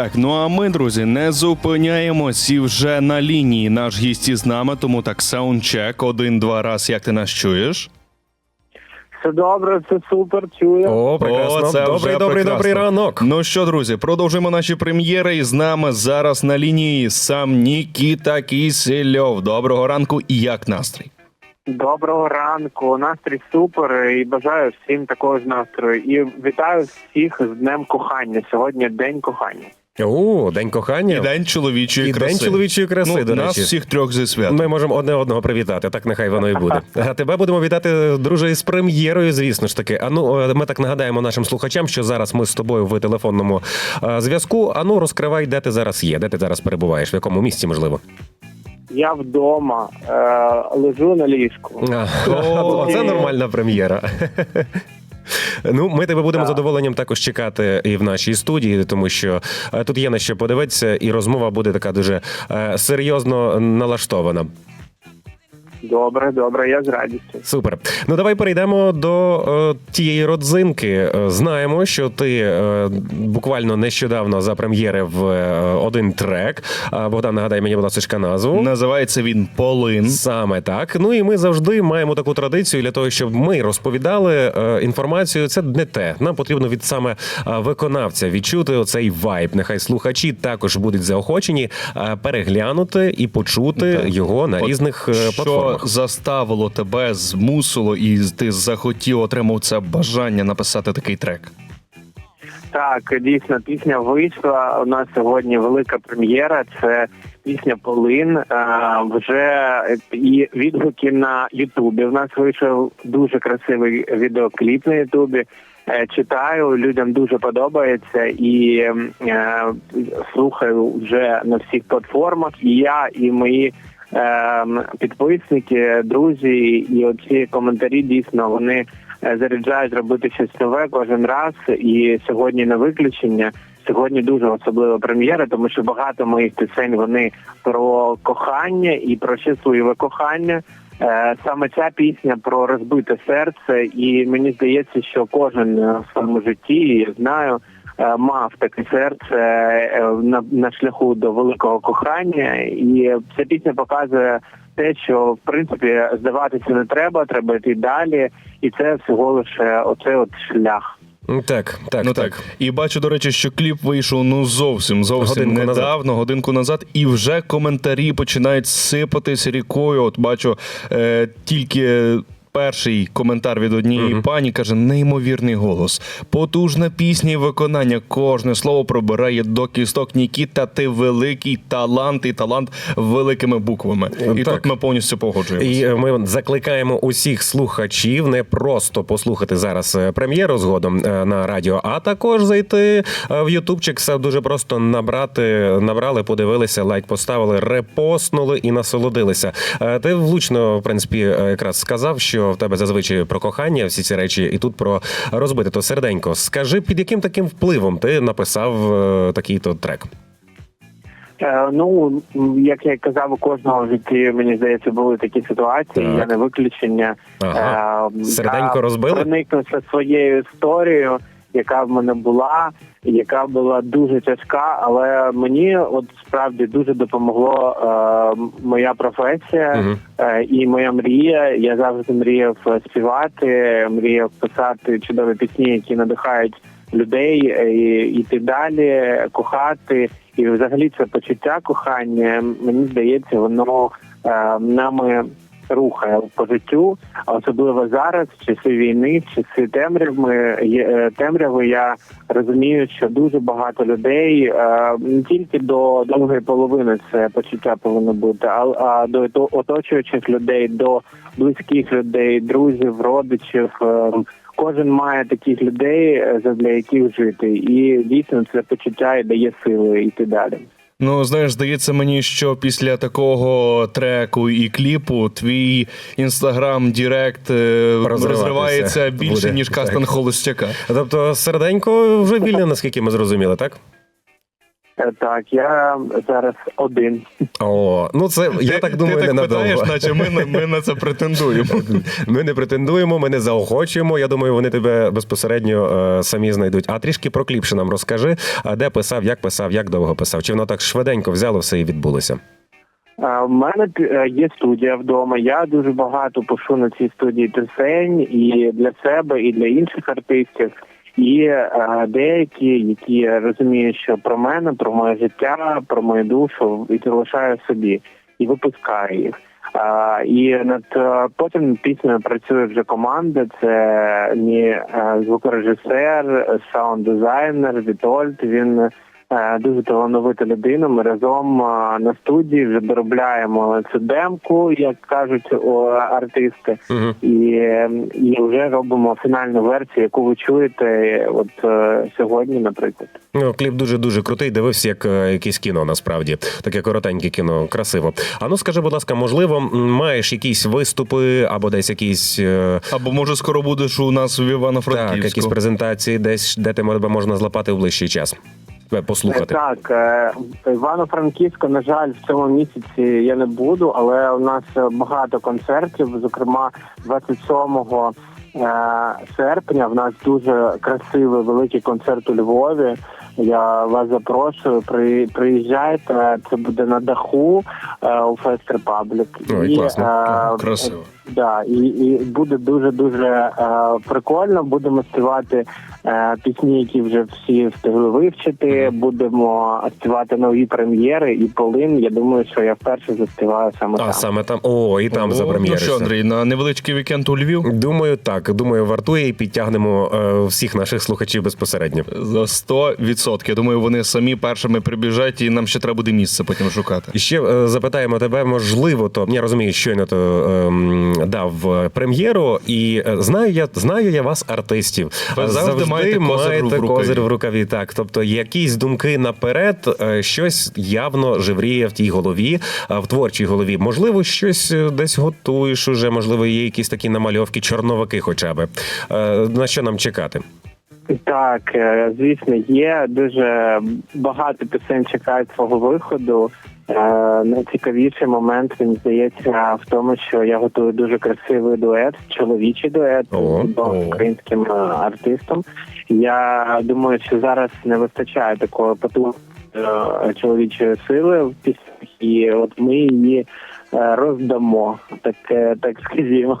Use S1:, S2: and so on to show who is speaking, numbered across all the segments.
S1: Так, ну а ми, друзі, не зупиняємось і вже на лінії наш гість із нами, тому так саундчек один-два раз, як ти нас чуєш.
S2: Все добре, все супер, чую.
S3: О, прекрасно.
S1: це
S3: добрий,
S1: вже
S3: добрий,
S1: прекрасно.
S3: добрий ранок.
S1: Ну що, друзі, продовжуємо наші прем'єри. І з нами зараз на лінії сам Нікіта Кісельов. Доброго ранку і як настрій?
S2: Доброго ранку, настрій супер і бажаю всім такого ж настрою. І вітаю всіх з Днем кохання. Сьогодні день кохання.
S3: О, день кохання.
S1: І день чоловічої
S3: І
S1: краси.
S3: день чоловічої краси,
S1: ну,
S3: до
S1: нас
S3: речі.
S1: всіх трьох зі свят.
S3: Ми можемо одне одного привітати, так нехай воно і буде. А тебе будемо вітати, друже, із прем'єрою, звісно ж таки. А ну, е, ми так нагадаємо нашим слухачам, що зараз ми з тобою в телефонному е, зв'язку. А ну, розкривай, де ти зараз є, де ти зараз перебуваєш, в якому місці, можливо.
S2: Я вдома е, лежу на ліжку.
S3: А, Оце нормальна прем'єра. Ну, ми тебе будемо
S2: Так.
S3: задоволенням також чекати і в нашій студії, тому що е, тут є на що подивитися, і розмова буде така дуже е, серйозно налаштована.
S2: Добре, добре, я з радістю.
S3: Супер. Ну давай перейдемо до е, тієї родзинки. Е, Знаємо, що ти е, буквально нещодавно запрем'єрив е, один трек. А, Богдан, нагадай мені, будь ласка, назву.
S1: Називається він Полин.
S3: Саме так. Ну і ми завжди маємо таку традицію для того, щоб ми розповідали е, інформацію. Це не те. Нам потрібно від саме е, виконавця відчути оцей вайб. Нехай слухачі також будуть заохочені е, переглянути і почути
S1: Так.
S3: його на
S1: От
S3: різних
S1: Що
S3: платформах.
S1: Заставило тебе, змусило, і ти захотів отримав це бажання написати такий трек?
S2: Так, дійсно, пісня вийшла. У нас сьогодні велика прем'єра. Це пісня Полин. Е, вже і відгуки на Ютубі. У нас вийшов дуже красивий відеокліп на Ютубі. Е, Читаю, людям дуже подобається і е, слухаю вже на всіх платформах. І я, і мої підписники, друзі, і оці коментарі дійсно вони е, заряджають робити щось нове кожен раз. І сьогодні не виключення. Сьогодні дуже особлива прем'єра, тому що багато моїх пісень вони про кохання і про щасливе кохання. Е, Саме ця пісня про розбите серце, і мені здається, що кожен е, в своєму житті, я знаю, мав таке серце е, на, на шляху до великого кохання, і ця пісня показує те, що в принципі здаватися не треба, треба йти далі, і це всього лише оцей от шлях.
S3: Так, так,
S1: ну так. І бачу, до речі, що кліп вийшов ну зовсім зовсім
S3: Годинку назад.
S1: недавно, годинку назад, і вже коментарі починають сипатись рікою. От бачу е, тільки. Перший коментар від однієї
S3: Мгм.
S1: пані каже: неймовірний голос, потужна пісня і виконання. Кожне слово пробирає до кісток Нікіта. Ти великий талант і талант великими буквами. І
S3: Так.
S1: тут ми повністю погоджуємося.
S3: І е, ми закликаємо усіх слухачів не просто послухати зараз е, прем'єру згодом е, на радіо, а також зайти в Ютубчик. Все дуже просто набрати, набрали, подивилися, лайк поставили, репостнули і насолодилися. Ти влучно, в принципі, якраз сказав, що в тебе зазвичай про кохання, всі ці речі, і тут про розбите то серденько. Скажи, під яким таким впливом ти написав е, такий то трек?
S2: Е, Ну, як я казав, у кожного в житті, мені здається, були такі ситуації,
S3: Так.
S2: я не виключення.
S3: Ага.
S2: Е,
S3: Серденько розбили?
S2: Проникнувся своєю історією, яка в мене була, яка була дуже тяжка, але мені от справді дуже допомогло е, моя професія е, і моя мрія. Я завжди мріяв співати, мріяв писати чудові пісні, які надихають людей, е, і йти далі, кохати. І взагалі це почуття кохання, мені здається, воно е, нами рухає по життю, а особливо зараз, в часи війни, в часи темряви, е, темряви, я розумію, що дуже багато людей е, не тільки до другої половини це почуття повинно бути, а, до оточуючих людей, до близьких людей, друзів, родичів. е, Кожен має таких людей, задля яких жити, і дійсно це почуття і дає сили йти далі.
S1: Ну, знаєш, здається мені, що після такого треку і кліпу твій інстаграм Дірект е, розривається більше,
S3: буде,
S1: ніж
S3: кастан
S1: холостяка.
S3: Тобто серденько вже вільне, наскільки ми зрозуміли, так?
S2: Е, Так, я зараз один.
S3: О, ну це я
S1: ти,
S3: так думаю,
S1: ти так
S3: ненадовго.
S1: питаєш, наче ми, ми на це претендуємо.
S3: Ми не претендуємо, ми не заохочуємо. Я думаю, вони тебе безпосередньо е, самі знайдуть. А трішки про кліп ще нам розкажи, а де писав, як писав, як довго писав? Чи воно так швиденько взяло все і відбулося?
S2: У мене е, є студія вдома. Я дуже багато пишу на цій студії пісень і для себе, і для інших артистів. Е, деякі, які розуміють, що про мене, про моє життя, про мою душу, і залишаю собі і випускаю їх. А, і над потім піснею працює вже команда. Це мій звукорежисер, саунд-дизайнер Вітольд. Він дуже талановита людина. Ми разом е, на студії вже доробляємо цю демку, як кажуть о, артисти, і, е, і вже робимо фінальну версію, яку ви чуєте от е, сьогодні, наприклад.
S3: Ну, кліп дуже дуже крутий. Дивився як е, якесь кіно, насправді таке коротеньке кіно, красиво. А ну скажи, будь ласка, можливо, маєш якісь виступи або десь якісь. е,
S1: Або може скоро будеш у нас в Івано-Франківську.
S3: якісь презентації, десь де тебе можна злапати в ближчий час. Тебе послухати.
S2: Так, е, Івано-Франківська, на жаль, в цьому місяці я не буду, але у нас е, багато концертів. Зокрема, 27 е, серпня в нас дуже красивий великий концерт у Львові. Я вас запрошую. При, приїжджайте. Це буде на даху е, у Фест Репаблік.
S3: Ой, класно.
S1: Ага, красиво.
S2: Да, і, і буде дуже дуже е, прикольно. Будемо співати е, пісні, які вже всі встигли вивчити. Будемо співати нові прем'єри і полин. Я думаю, що я вперше заспіваю саме
S3: А
S2: там.
S3: саме там. О, і там
S1: О,
S3: запрем'єришся.
S1: Ну що, Андрій, на невеличкий вікенд у Львів?
S3: Думаю, так. Думаю, вартує і підтягнемо е, всіх наших слухачів безпосередньо.
S1: За 100%. Я думаю, вони самі першими прибіжать, і нам ще треба буде місце потім шукати.
S3: І ще е, запитаємо тебе, можливо, то я розумію, щойно то ем, дав е, прем'єру, і е, знаю я знаю я вас, артистів.
S1: Ви завжди маєте козир в рукаві.
S3: козир в рукаві. Так, тобто якісь думки наперед, е, щось явно живріє в тій голові, а в творчій голові. Можливо, щось е, десь готуєш уже, можливо, є якісь такі намальовки, чорновики, хоча би. Е, На що нам чекати?
S2: Так, е, звісно, є дуже багато пісень чекають свого виходу. Е, Найцікавіший момент він здається в тому, що я готую дуже красивий дует, чоловічий дует з
S1: о.
S2: українським е, артистом. Я думаю, що зараз не вистачає такого потужної е, чоловічої сили в піснях, і от ми її роздамо, так, е, так скажімо.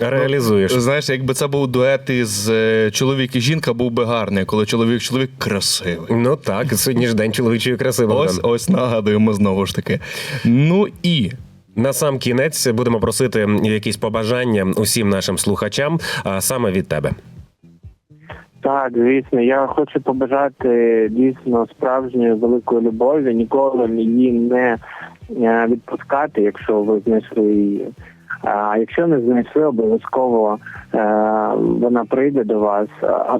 S3: Реалізуєш.
S1: Знаєш, якби це був дует із е, чоловік і жінка, був би гарний, коли чоловік чоловік красивий.
S3: Ну так, сьогодні ж день чоловічої краси. Богдан.
S1: Ось ось нагадуємо знову ж таки. Ну і
S3: На сам кінець будемо просити якісь побажання усім нашим слухачам, а саме від тебе.
S2: Так, звісно, я хочу побажати дійсно справжньої великої любові, ніколи її не е, відпускати, якщо ви знайшли. А якщо не знайшли, обов'язково е, вона прийде до вас,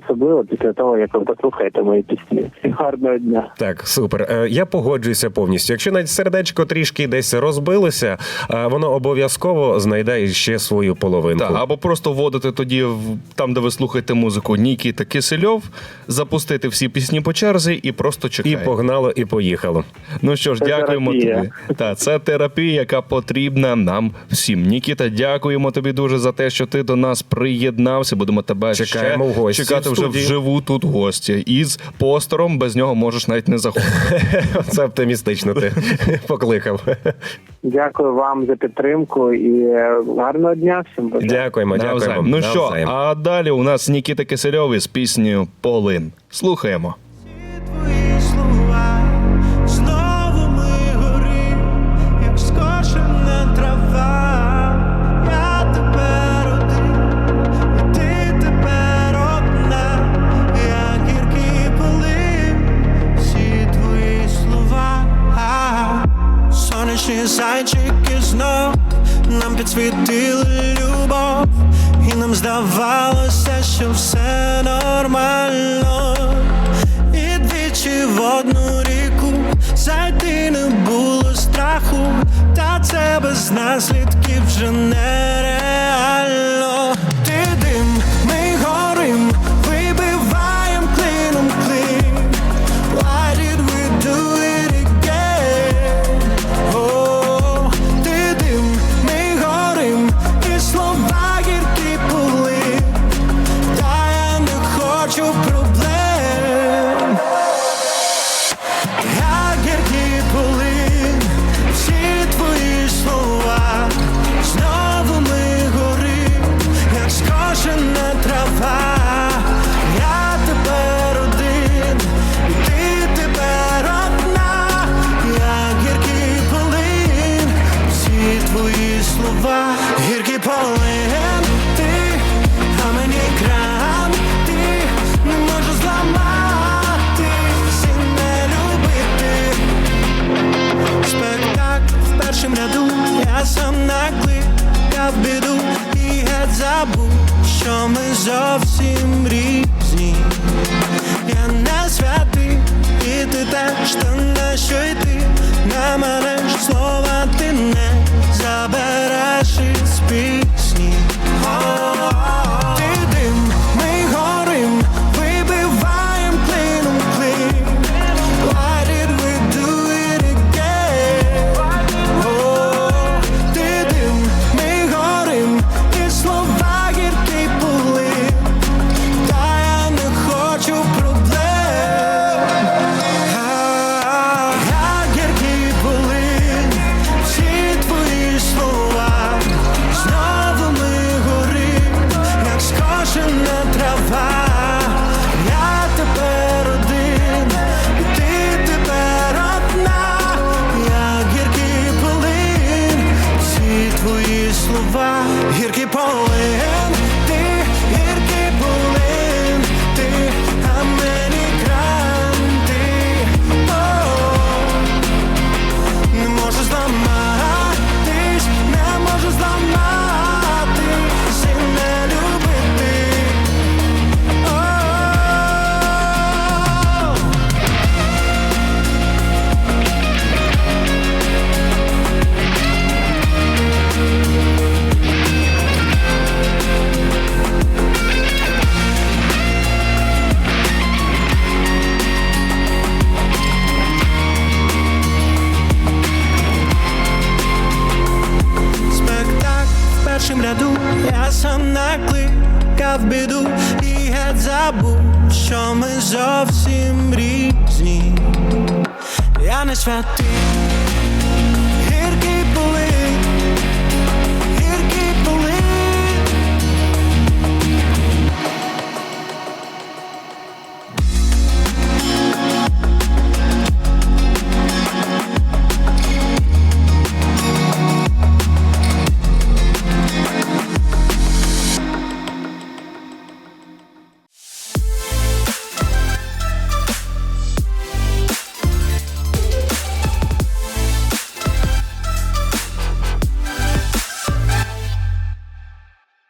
S2: особливо після того, як ви послухаєте мої пісні. Гарного дня.
S3: Так, супер. Е, Я погоджуюся повністю. Якщо навіть сердечко трішки десь розбилося, е, воно обов'язково знайде ще свою половинку.
S1: так, або просто вводити тоді в там, де ви слухаєте музику Нікіта Кисельов, запустити всі пісні по черзі і просто
S3: І
S1: чекати.
S3: погнало, і поїхало.
S1: Ну що ж,
S2: Це
S1: дякуємо
S2: терапія.
S1: тобі. Та це терапія, яка потрібна нам всім. Нікіта, дякуємо тобі дуже за те, що ти до нас приєднався. Будемо тебе
S3: Чекаємо
S1: ще
S3: в гості
S1: чекати
S3: в
S1: вже вживу тут гості. Із постером без нього можеш навіть не заходити.
S3: Це оптимістично ти покликав.
S2: Дякую вам за підтримку і е, гарного дня всім. бажаю.
S3: Дякуємо, дякуємо.
S1: Ну що, а далі у нас Нікіта Кисельов із піснею Полин. Слухаємо.
S4: Нам підсвітили любов, і нам здавалося, що все нормально. І двічі в одну ріку зайти не було страху, та це без наслідків вже нереально.
S2: забув, що ми зовсім різні. Я не святий, і ти теж та на що йти на мене ж слова ти не забереш із пісні. Oh, oh, oh. phone. їду, я сам накликав біду, і геть забув, що ми зовсім різні, я не святий.